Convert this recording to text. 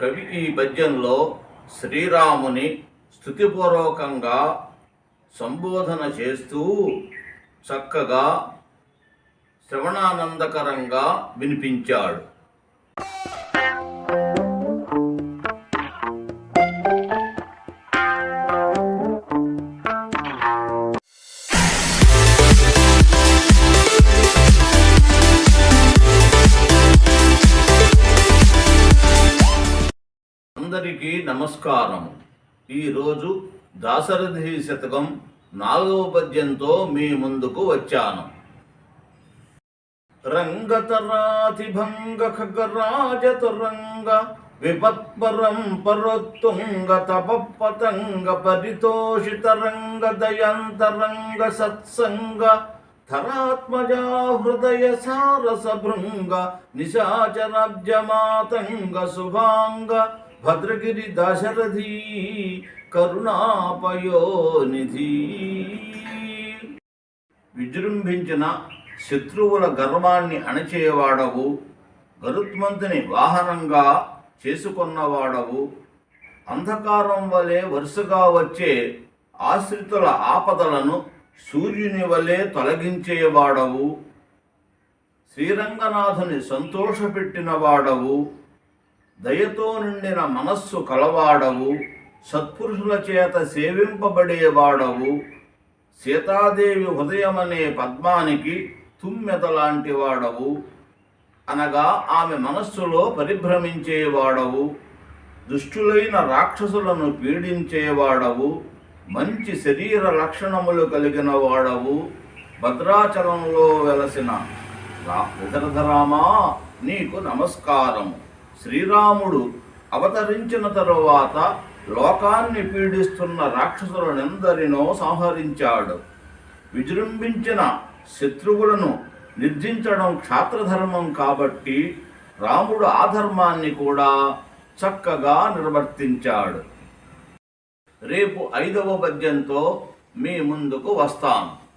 కవి ఈ పద్యంలో శ్రీరాముని స్థుతిపూర్వకంగా సంబోధన చేస్తూ చక్కగా శ్రవణానందకరంగా వినిపించాడు. అందరికీ నమస్కారం. ఈరోజు దాశరథి శతకం నాలుగవ పద్యంతో మీ ముందుకు వచ్చాను. రంగతరాతిభంగ ఖగరాజతురంగ విపత్పరం పరోత్తుంగ తపపతంగ పరితోషిత రంగ దయంతరంగ సత్సంగ ధరాత్మజా హృదయ సారస భృంగ నిశాచరాబ్జమాతంగ శుభాంగ భద్రగిరి దశరథీ కరుణాపయోనిధి. విజృంభించిన శత్రువుల గర్వాన్ని అణచేవాడవు గరుత్మంతుని వాహనంగా చేసుకున్నవాడవు. అంధకారం వలె వరుసగా వచ్చే ఆశ్రితుల ఆపదలను సూర్యుని వలె తొలగించేవాడవు. శ్రీరంగనాథుని సంతోషపెట్టినవాడవు. దయతో నిండిన మనస్సు కలవాడవు సత్పురుషుల చేత సేవింపబడేవాడవు. సీతాదేవి హృదయమనే పద్మానికి తుమ్మెత లాంటి వాడవు అనగా ఆమె మనస్సులో పరిభ్రమించేవాడవు. దుష్టులైన రాక్షసులను పీడించేవాడవు. మంచి శరీర లక్షణములు కలిగిన వాడవు భద్రాచలంలో వెలసిన రా- నీకు నమస్కారము. శ్రీరాముడు అవతరించిన తరువాత లోకాన్ని పీడిస్తున్న రాక్షసులనెందరినో సంహరించాడు. విజృంభించిన శత్రువులను నిర్జించడం క్షాత్రధర్మం కాబట్టి రాముడు ఆ ధర్మాన్ని కూడా చక్కగా నిర్వర్తించాడు. రేపు ఐదవ పద్యంతో మీ ముందుకు వస్తాను